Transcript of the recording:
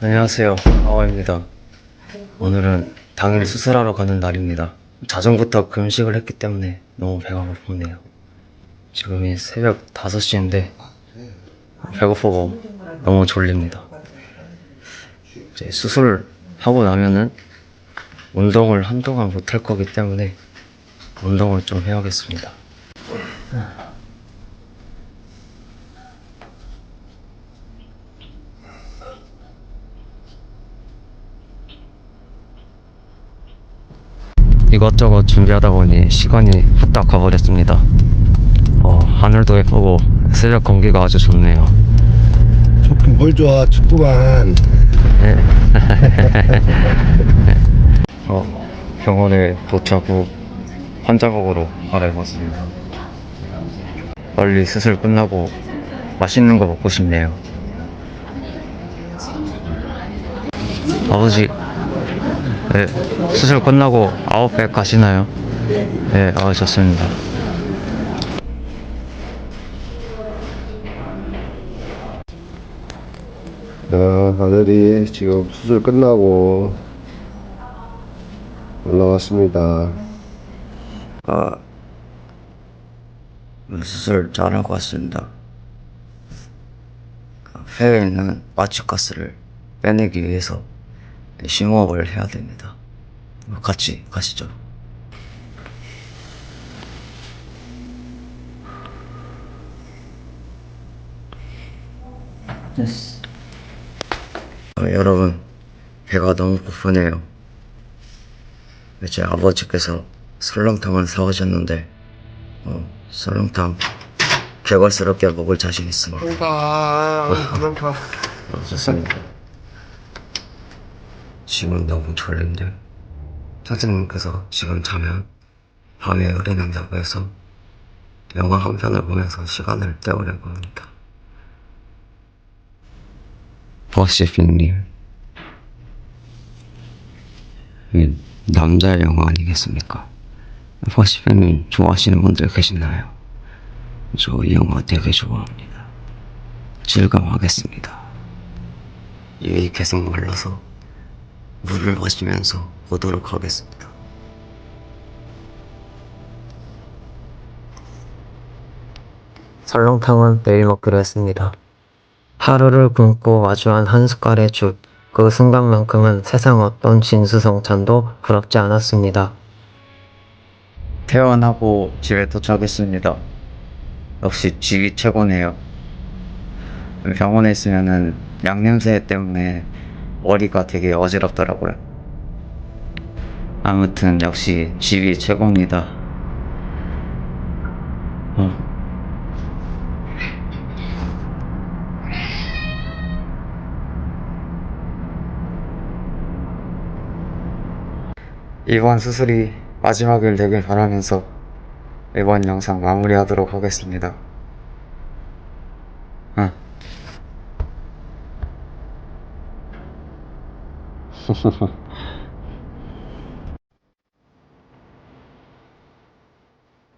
안녕하세요. 아와입니다. 오늘은 당일 수술하러 가는 날입니다. 자정부터 금식을 했기 때문에 너무 배가 고프네요. 지금이 새벽 5시인데 배고프고 너무 졸립니다. 이제 수술하고 나면은 운동을 한동안 못할 거기 때문에 운동을 좀 해야겠습니다. 이것저것 준비하다 보니 시간이 후딱 가버렸습니다. 어, 하늘도 예쁘고 새벽 공기가 아주 좋네요. 조금 뭘 좋아 춥구만 네. 어, 병원에 도착 후 환자복으로 갈아입었습니다. 빨리 수술 끝나고 맛있는 거 먹고 싶네요. 아버지, 네, 수술 끝나고 아웃백 가시나요? 네, 아, 좋습니다. 자 아들이 지금 수술 끝나고 올라왔습니다 아, 수술 잘하고 왔습니다. 폐에 있는 마취가스를 빼내기 위해서 심호흡을 해야 됩니다. 같이 가시죠. 어, 여러분, 배가 너무 고프네요. 제 아버지께서 설렁탕을 사오셨는데 어, 설렁탕 개걸스럽게 먹을 자신 있습니다. 아 그만 가 어, 좋습니다. 지금 너무 졸린데 선생님께서 지금 자면 밤에 의뢰낸다고 해서 영화 한 편을 보면서 시간을 때우려고 합니다. 버시픽님 남자 영화 아니겠습니까? 버시픽님 좋아하시는 분들 계시나요? 저 이 영화 되게 좋아합니다. 즐거워하겠습니다. 입이 계속 말라서 물을 마시면서 보도록 하겠습니다. 설렁탕은 내일 먹기로 했습니다. 하루를 굶고 마주한 한 숟갈의 죽. 그 순간만큼은 세상 어떤 진수성찬도 부럽지 않았습니다. 퇴원하고 집에 도착했습니다. 역시 집이 최고네요. 병원에 있으면은 양냄새 때문에 머리가 되게 어지럽더라고요. 아무튼 역시 집이 최고입니다. 어. 이번 수술이 마지막일 되길 바라면서 이번 영상 마무리하도록 하겠습니다. そう。